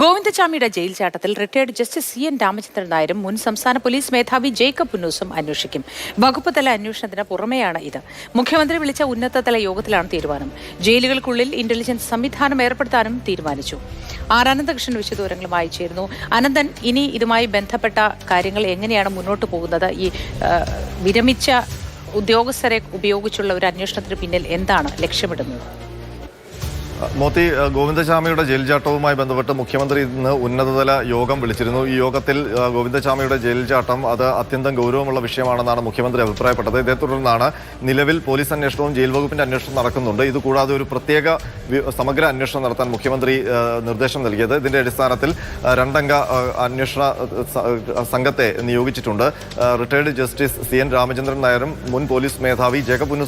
ഗോവിന്ദചാമിയുടെ jail ചാട്ടത്തിൽ retired justice C N Ramachandran നായരും മുൻ സംസ്ഥാന പോലീസ് മേധാവി ജേക്കബ് പുന്നൂസും അന്വേഷിക്കും. വകുപ്പ് തല അന്വേഷണത്തിന് പുറമെയാണ് ഇത്. മുഖ്യമന്ത്രി വിളിച്ച ഉന്നതതല യോഗത്തിലാണ് തീരുമാനം. ജയിലുകൾക്കുള്ളിൽ ഇന്റലിജൻസ് സംവിധാനം ഏർപ്പെടുത്താനും തീരുമാനിച്ചു. ആർ അനന്തകൃഷ്ണൻ വിശദവിവരങ്ങളുമായി ചേരുന്നു അനന്തൻ ഇനി ഇതുമായി ബന്ധപ്പെട്ട കാര്യങ്ങൾ എങ്ങനെയാണ് മുന്നോട്ട് പോകുന്നത്? ഈ വിരമിച്ച ഉദ്യോഗസ്ഥരെ ഉപയോഗിച്ചുള്ള ഒരു അന്വേഷണത്തിന് പിന്നിൽ എന്താണ് ലക്ഷ്യമിടുന്നത്? മോത്തി ഗോവിന്ദശാമിയുടെ ജയിൽചാട്ടവുമായി ജയിൽ ചാട്ടവുമായി ബന്ധപ്പെട്ട് മുഖ്യമന്ത്രി ഇന്ന് ഉന്നതതല യോഗം വിളിച്ചിരുന്നു. ഈ യോഗത്തിൽ ഗോവിന്ദശാമിയുടെ ജയിൽചാട്ടം ജയിൽ ചാട്ടം അത് അത്യന്തം ഗൗരവമുള്ള വിഷയമാണെന്നാണ് മുഖ്യമന്ത്രി അഭിപ്രായപ്പെട്ടത്. ഇതേ തുടർന്നാണ് നിലവിൽ പോലീസ് അന്വേഷണവും ജയിൽ വകുപ്പിന്റെ അന്വേഷണം നടക്കുന്നുണ്ട്. ഇതുകൂടാതെ ഒരു പ്രത്യേക സമഗ്ര അന്വേഷണം നടത്താൻ മുഖ്യമന്ത്രി നിർദ്ദേശം നൽകിയത്. ഇതിന്റെ അടിസ്ഥാനത്തിൽ രണ്ടംഗ അന്വേഷണ സംഘത്തെ നിയോഗിച്ചിട്ടുണ്ട്. Retired justice C N Ramachandran നായരും മുൻ പോലീസ് മേധാവി ജേക്കബ്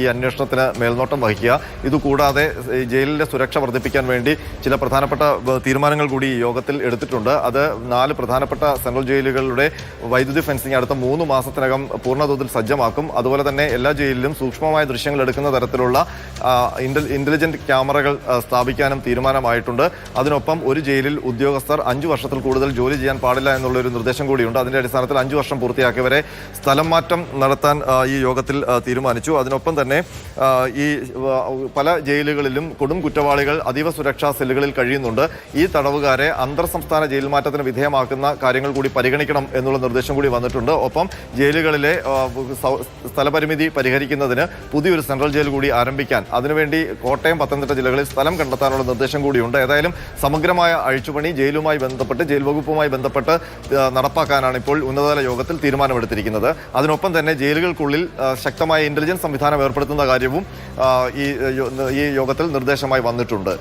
ഈ അന്വേഷണത്തിന് മേൽനോട്ടം വഹിക്കുക. ഇതുകൂടാതെ ഈ ജയിലിന്റെ സുരക്ഷ വർദ്ധിപ്പിക്കാൻ വേണ്ടി ചില പ്രധാനപ്പെട്ട തീരുമാനങ്ങൾ കൂടി ഈ യോഗത്തിൽ എടുത്തിട്ടുണ്ട്. അത് നാല് പ്രധാനപ്പെട്ട സെൻട്രൽ ജയിലുകളുടെ വൈദ്യുതി ഫെൻസിങ് അടുത്ത മൂന്ന് മാസത്തിനകം പൂർണതോതിൽ സജ്ജമാക്കും. അതുപോലെ തന്നെ എല്ലാ ജയിലിലും സൂക്ഷ്മമായ ദൃശ്യങ്ങൾ എടുക്കുന്ന തരത്തിലുള്ള ഇന്റലിജന്റ് ക്യാമറകൾ സ്ഥാപിക്കാനും തീരുമാനമായിട്ടുണ്ട്. അതിനൊപ്പം ഒരു ജയിലിൽ ഉദ്യോഗസ്ഥർ അഞ്ചു വർഷത്തിൽ കൂടുതൽ ജോലി ചെയ്യാൻ പാടില്ല എന്നുള്ള ഒരു നിർദ്ദേശം കൂടിയുണ്ട്. അതിന്റെ അടിസ്ഥാനത്തിൽ അഞ്ചു വർഷം പൂർത്തിയാക്കിയവരെ സ്ഥലം മാറ്റം നടത്താൻ ഈ യോഗത്തിൽ തീരുമാനിച്ചു. അതിനൊപ്പം തന്നെ ഈ പല ജയിലുകളിലും കൊടും കുറ്റവാളികൾ അതീവ സുരക്ഷാ സെല്ലുകളിൽ കഴിയുന്നുണ്ട്. ഈ തടവുകാരെ അന്തർ സംസ്ഥാന ജയിൽ മാറ്റത്തിന് വിധേയമാക്കുന്ന കാര്യങ്ങൾ കൂടി പരിഗണിക്കണം എന്നുള്ള നിർദ്ദേശം കൂടി വന്നിട്ടുണ്ട്. ഒപ്പം ജയിലുകളിലെ സ്ഥലപരിമിതി പരിഹരിക്കുന്നതിന് പുതിയൊരു സെൻട്രൽ ജയിൽ കൂടി ആരംഭിക്കാൻ. അതിനുവേണ്ടി കോട്ടയം പത്തനംതിട്ട ജില്ലകളിൽ സ്ഥലം കണ്ടെത്താനുള്ള നിർദ്ദേശം കൂടിയുണ്ട്. ഏതായാലും സമഗ്രമായ അഴിച്ചുപണി ജയിലുമായി ബന്ധപ്പെട്ട് ജയിൽ വകുപ്പുമായി ബന്ധപ്പെട്ട് നടപ്പാക്കാനാണ് ഇപ്പോൾ ഉന്നതതല യോഗത്തിൽ തീരുമാനമെടുത്തിരിക്കുന്നത്. അതിനൊപ്പം തന്നെ ജയിലുകൾക്കുള്ളിൽ ശക്തമായ ഇന്റലിജൻസ് സംവിധാനം ഏർപ്പെടുത്തുന്ന കാര്യവും ഈ ഈ യോഗത്തിൽ നിർദ്ദേശമായി വന്നിട്ടുണ്ട്.